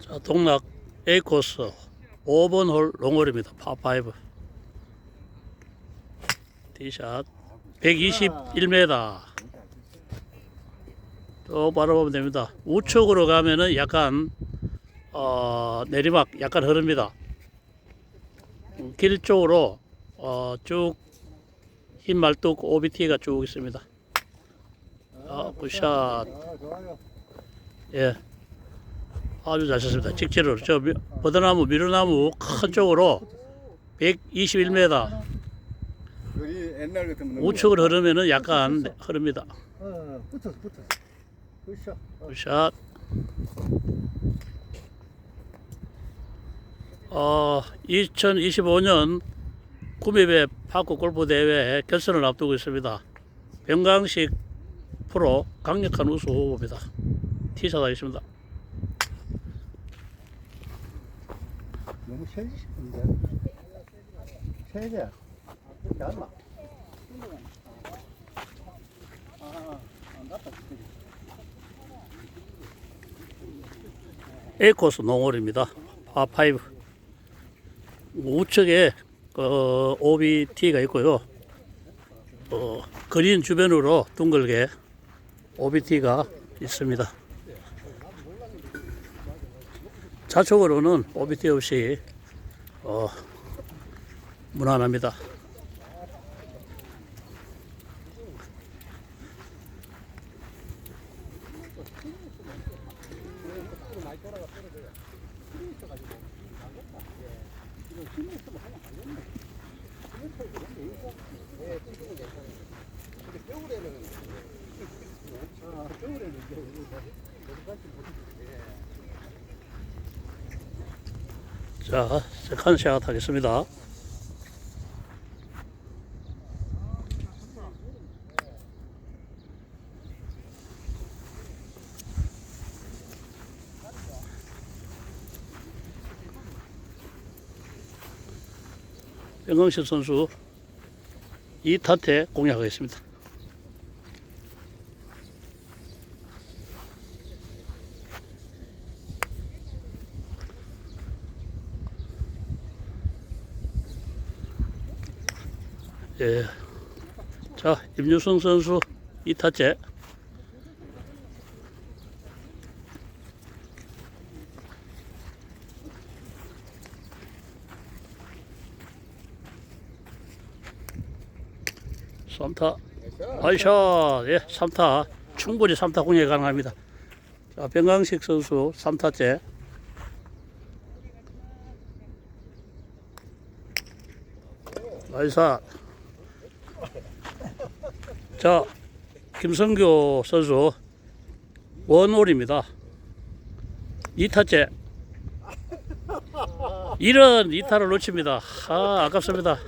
자, 동락 A 코스 5번 홀 롱홀입니다. 파5. 티샷 121m. 또 바라보면 됩니다. 우측으로 가면은 약간 어, 내리막 약간 흐릅니다. 음, 길 쪽으로 어, 쭉흰 말뚝 OBT가 쭉 있습니다. 아, 굿샷. 예. 아주 잘 쳤습니다. 직진으로. 저 미- 버드나무, 미루나무 큰 쪽으로 121m. 우리 옛날 같으면 너무 우측으로 흐르면은 약간 흐릅니다. 어, 붙었어, 붙었어. 그렇죠. 어, 굿샷. 어, 2025년 구미배 파크 골프 대회 결선을 앞두고 있습니다. 병강식 프로 강력한 우수 후보입니다. 티샷 하겠습니다. 너무 세지신데. 세제. 얇아. 아, 안 갔다. A코스 농홀입니다. 파5. 우측에 어, OBT가 있고요. 어, 그린 주변으로 둥글게 OBT가 있습니다. 좌측으로는 OBT 없이 어, 무난합니다. 자, 세컨샷 하겠습니다. 변광식 선수 2타태 공략하겠습니다. 예. 자, 임유성 선수 2타째. 삼타 아이샷, 예, 3타. 충분히 3타 공략 가능합니다. 자, 변강식 선수 3타째. 나이샷. 자, 김성교 선수 원홀입니다. 2타째. 이런 2타를 놓칩니다. 아, 아깝습니다.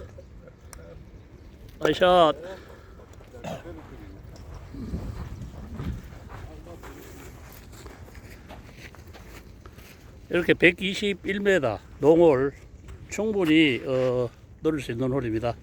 나이샷. 이렇게 121m 농홀 충분히 어, 노릴 수 있는 홀입니다.